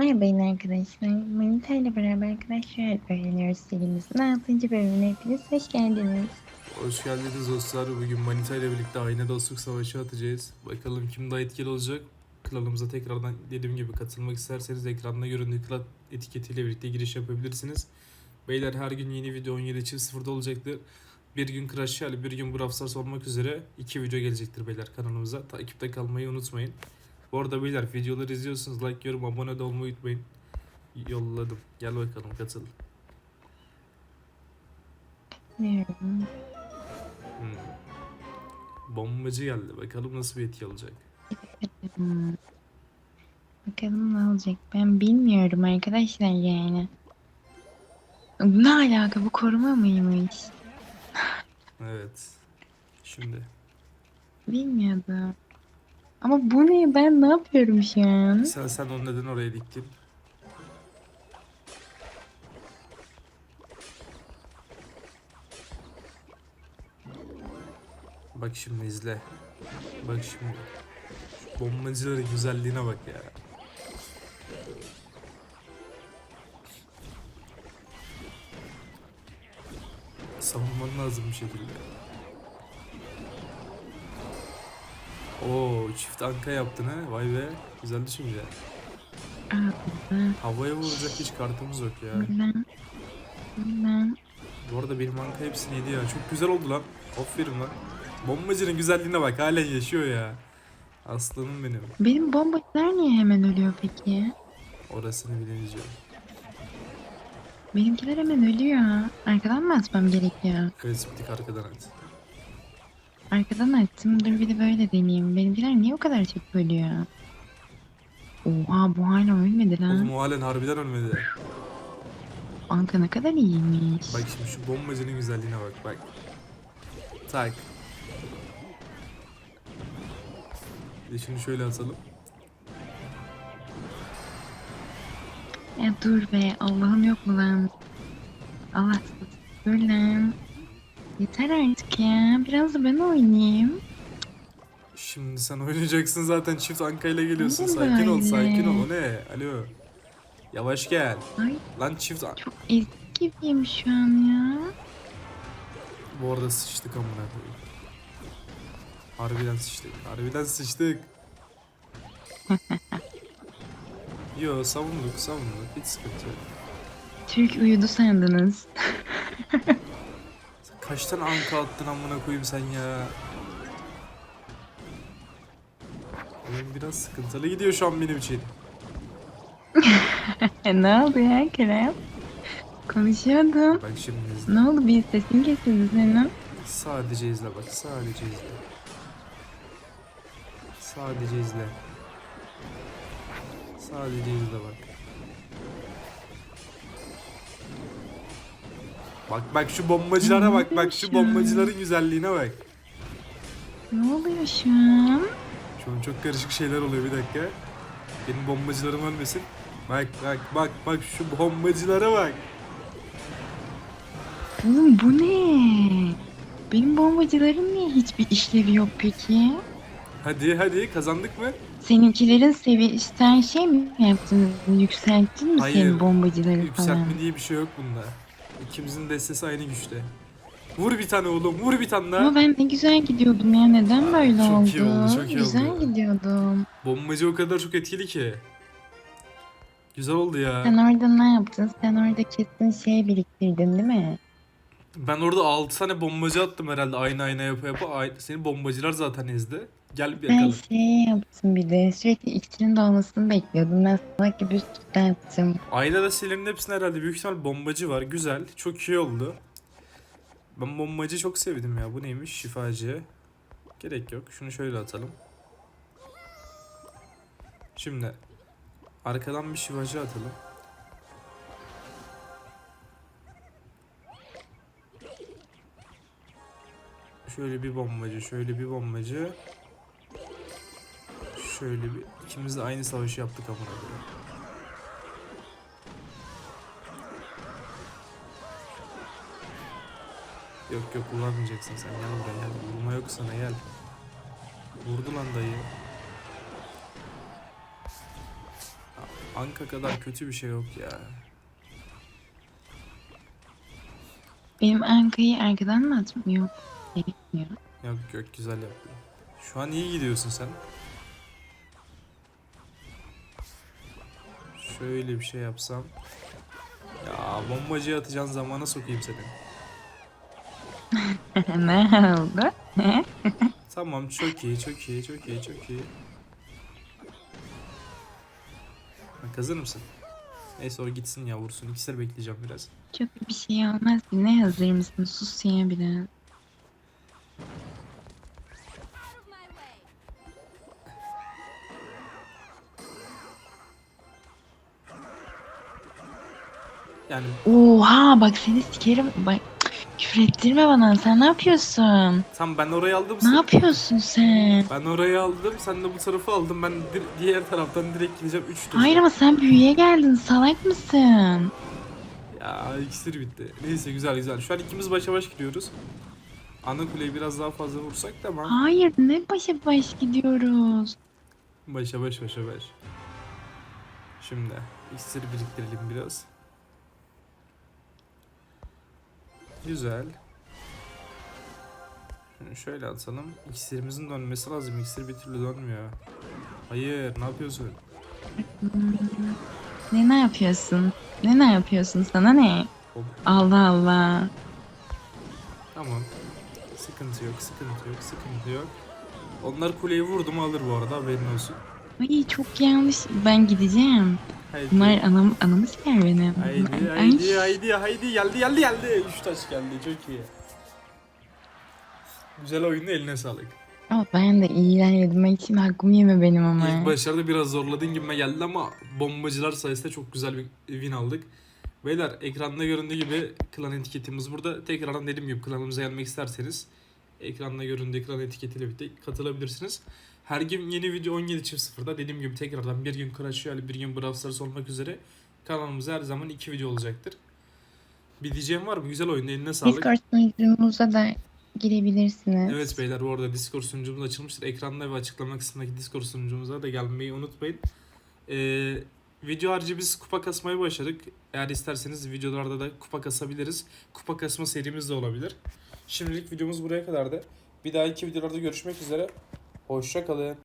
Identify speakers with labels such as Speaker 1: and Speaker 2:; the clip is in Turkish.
Speaker 1: Merhaba arkadaşlar. Manita ile beraber arkadaşlar öğreniyoruz serimizin 6. bölümüne hepiniz hoş geldiniz.
Speaker 2: Hoş geldiniz dostlar. Bugün Manita ile birlikte aynı dostluk savaşı atacağız. Bakalım kim daha etkili olacak. Klanımıza tekrardan dediğim gibi katılmak isterseniz ekranda göründüğü klan etiketiyle birlikte giriş yapabilirsiniz. Beyler her gün yeni video 17.00'da olacaktır. Bir gün Crash bir gün Brawl Stars olmak üzere iki video gelecektir beyler kanalımıza. Takipte kalmayı unutmayın. Bu arada beyler videoları izliyorsunuz. Like, yorum, abone de olmayı unutmayın. Yolladım. Gel bakalım katıl. Hmm. Bombacı geldi. Bakalım nasıl bir etki olacak.
Speaker 1: Hmm. Bakalım ne olacak ben bilmiyorum arkadaşlar yani. Ne alaka bu koruma mıymış?
Speaker 2: Evet. Şimdi.
Speaker 1: Bilmiyordum. Ama bu ne ben ne yapıyorum şu an?
Speaker 2: Sen sen onu neden oraya diktin? Bak şimdi izle. Bak şimdi. Şu bombacıların güzelliğine bak ya. Savunman lazım bir şekilde. Oo çift anka yaptın ha. Vay be. Güzel düşünce.
Speaker 1: Aa, ben,
Speaker 2: Havaya vuracak hiç kartımız yok ya.
Speaker 1: ben, ben.
Speaker 2: Bu arada benim anka hepsini yedi ya. Çok güzel oldu lan. Aferin lan. Bombacının güzelliğine bak. Halen yaşıyor ya. Aslanım benim.
Speaker 1: Benim bombacılar niye hemen ölüyor peki?
Speaker 2: Orasını bilemeyeceğim.
Speaker 1: Benimkiler hemen ölüyor. Arkadan mı atmam gerekiyor?
Speaker 2: Evet bir arkadan at.
Speaker 1: Arkadan attım. Dur bir de böyle deneyeyim. Benimkiler niye o kadar çok ölüyor? Oha bu hala ölmedi lan.
Speaker 2: Oğlum o halen harbiden ölmedi.
Speaker 1: Anka ne kadar iyiymiş.
Speaker 2: Bak şimdi şu bombacının güzelliğine bak bak. Tak. De şimdi şöyle atalım.
Speaker 1: Ya dur be Allah'ım yok mu lan? Allah dur lan. Yeter artık ya. Biraz da ben oynayayım.
Speaker 2: Şimdi sen oynayacaksın zaten çift ankayla geliyorsun.
Speaker 1: Neden
Speaker 2: Sakin ol
Speaker 1: böyle?
Speaker 2: sakin ol. O ne? Alo. Yavaş gel.
Speaker 1: Ay
Speaker 2: Lan çift an-
Speaker 1: çok ezik gibiyim şu an ya.
Speaker 2: Bu arada sıçtık amına koyayım. Harbiden sıçtık. Harbiden sıçtık. Yo savunduk savunduk. Hiç sıkıntı yok.
Speaker 1: Türk uyudu sandınız.
Speaker 2: Kaç tane anka attın amına koyayım sen ya. Oyun biraz sıkıntılı gidiyor şu an benim için.
Speaker 1: Ne oldu ya Kerem? Konuşuyordum.
Speaker 2: Bak şimdi izle.
Speaker 1: Ne oldu bir sesin kesildi senin?
Speaker 2: Sadece izle bak. Sadece izle. Sadece izle. Sadece izle bak. Bak bak şu bombacılara bak. Bak şu bombacıların güzelliğine bak.
Speaker 1: Ne oluyor şu an?
Speaker 2: Şu an çok karışık şeyler oluyor bir dakika. Benim bombacılarım ölmesin. Bak bak bak bak şu bombacılara bak.
Speaker 1: Oğlum bu ne? Benim bombacıların niye hiçbir işlevi yok peki?
Speaker 2: Hadi hadi kazandık mı?
Speaker 1: Seninkilerin sevi sen şey mi yaptın? Yükselttin mi
Speaker 2: Hayır,
Speaker 1: senin bombacıları falan?
Speaker 2: Yükseltme diye bir şey yok bunda. İkimizin destesi aynı güçte. Vur bir tane oğlum vur bir tane daha.
Speaker 1: Ama ben ne güzel gidiyordum ya neden böyle
Speaker 2: Çok
Speaker 1: oldu?
Speaker 2: iyi oldu, çok iyi
Speaker 1: güzel
Speaker 2: oldu.
Speaker 1: gidiyordum.
Speaker 2: Bombacı o kadar çok etkili ki. Güzel oldu ya.
Speaker 1: Sen orada ne yaptın? Sen orada kesin şey biriktirdin değil mi?
Speaker 2: Ben orada 6 tane bombacı attım herhalde aynı ayna yapa yapa. Seni bombacılar zaten ezdi. Gel bir
Speaker 1: Ben
Speaker 2: yakalım.
Speaker 1: şey yaptım bir de sürekli ikisinin dolmasını bekliyordum. Ben salak gibi üst üste attım.
Speaker 2: Ayna da silerin hepsinde herhalde büyük ihtimal bombacı var. Güzel. Çok iyi oldu. Ben bombacı çok sevdim ya. Bu neymiş? Şifacı. Gerek yok. Şunu şöyle atalım. Şimdi arkadan bir şifacı atalım. Şöyle bir bombacı, şöyle bir bombacı. Şöyle bir ikimiz de aynı savaşı yaptık koyayım. Yok yok vuramayacaksın sen gel buraya gel. Vurma yok sana gel. Vurdu lan dayı. Anka kadar kötü bir şey yok ya.
Speaker 1: Benim Anka'yı arkadan mı atmıyor? Yok. Gerekmiyor.
Speaker 2: Yok yok güzel yaptın. Şu an iyi gidiyorsun sen. Şöyle bir şey yapsam. Ya bombacıya atacağın zamana sokayım seni.
Speaker 1: ne oldu? Ne?
Speaker 2: Tamam çok iyi çok iyi çok iyi çok iyi. Bak hazır mısın? Neyse o gitsin ya vursun. İkisini bekleyeceğim biraz.
Speaker 1: Çok bir şey olmaz. Ne hazır mısın? Sus ya biraz.
Speaker 2: Yani
Speaker 1: Oha bak seni sikerim. Bak küfür ettirme bana. Sen ne yapıyorsun?
Speaker 2: tam ben orayı aldım.
Speaker 1: Ne
Speaker 2: sen-
Speaker 1: yapıyorsun sen?
Speaker 2: Ben orayı aldım. Sen de bu tarafı aldın. Ben di- diğer taraftan direkt gideceğim. 3 tur.
Speaker 1: Hayır ama sen büyüye geldin. Salak mısın?
Speaker 2: Ya iksir bitti. Neyse güzel güzel. Şu an ikimiz başa baş gidiyoruz. Ana kuleyi biraz daha fazla vursak tamam.
Speaker 1: Hayır ne başa baş gidiyoruz.
Speaker 2: Başa baş başa baş. Şimdi iksir biriktirelim biraz. Güzel. Şunu şöyle atalım. İksirimizin dönmesi lazım. İksir bir türlü dönmüyor. Hayır ne yapıyorsun?
Speaker 1: Ne ne yapıyorsun? Ne ne yapıyorsun? Sana ne?
Speaker 2: Hop,
Speaker 1: Allah Allah.
Speaker 2: Tamam. Sıkıntı yok, sıkıntı yok, sıkıntı yok. Onlar kuleyi vurdu mu alır bu arada haberin olsun.
Speaker 1: Ay çok yanlış. Ben gideceğim.
Speaker 2: Haydi.
Speaker 1: Bunlar anam, anamı siker benim.
Speaker 2: Haydi,
Speaker 1: Ay,
Speaker 2: haydi, haydi, haydi. Geldi, geldi, geldi. Üç taş geldi. Çok iyi. Güzel oyundu. Eline sağlık.
Speaker 1: Ama ben de iyi ilerledim. Ben için hakkımı yeme benim ama.
Speaker 2: İlk başlarda biraz zorladığın gibi geldi ama bombacılar sayesinde çok güzel bir win aldık. Beyler ekranda göründüğü gibi klan etiketimiz burada. Tekrardan dediğim gibi klanımıza gelmek isterseniz ekranda göründüğü klan etiketiyle birlikte katılabilirsiniz. Her gün yeni video 17.00'da dediğim gibi tekrardan bir gün Crash Royale bir gün Brawl Stars olmak üzere kanalımıza her zaman iki video olacaktır. Bir diyeceğim var mı? Güzel oyun eline sağlık.
Speaker 1: Discord sunucumuza da girebilirsiniz.
Speaker 2: Evet beyler bu arada Discord sunucumuz açılmıştır. Ekranda ve açıklama kısmındaki Discord sunucumuza da gelmeyi unutmayın. Ee, video harici biz kupa kasmayı başladık. Eğer isterseniz videolarda da kupa kasabiliriz. Kupa kasma serimiz de olabilir. Şimdilik videomuz buraya kadardı. Bir dahaki videolarda görüşmek üzere. Hoşça kalın.